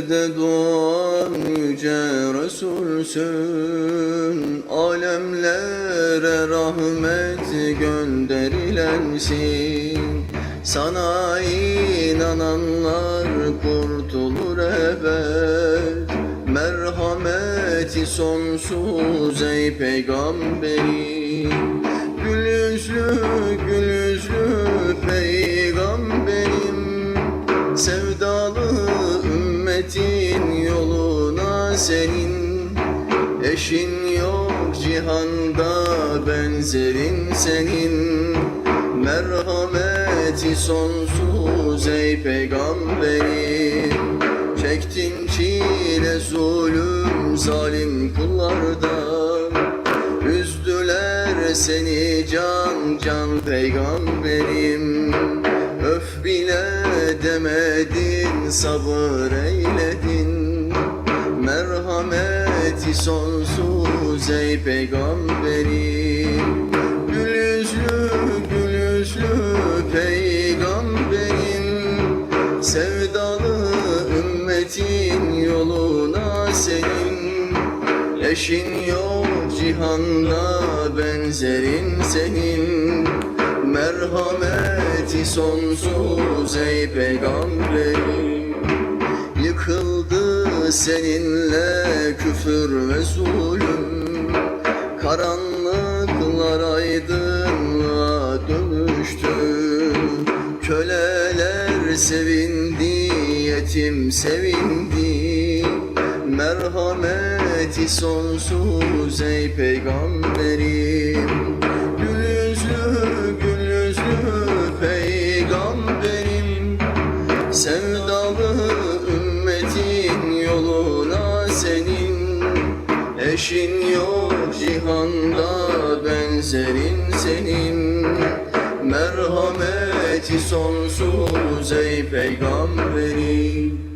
Mahşerde doğan yüce Resulsün. Alemlere rahmet gönderilensin. Sana inananlar kurtulur ebed. Merhameti sonsuz ey peygamberim. Gül yüzlü gül senin Eşin yok cihanda benzerin senin. Merhameti sonsuz ey peygamberim. Çektin çile zulüm zalim kullardan Üzdüler seni can can peygamberim. Öf bile demedin sabır eyledin Merhameti sonsuz ey peygamberim. Gül yüzlü gül yüzlü peygamberim. Sevdalı ümmetin yoluna senin. Eşin yok cihanda benzerin senin. Merhameti sonsuz ey peygamberim seninle küfür ve zulüm Karanlıklar aydınlığa dönüştü. Köleler sevindi, yetim sevindi. Merhameti sonsuz ey peygamberim Eşin yok cihanda benzerin senin. Merhameti sonsuz ey peygamberim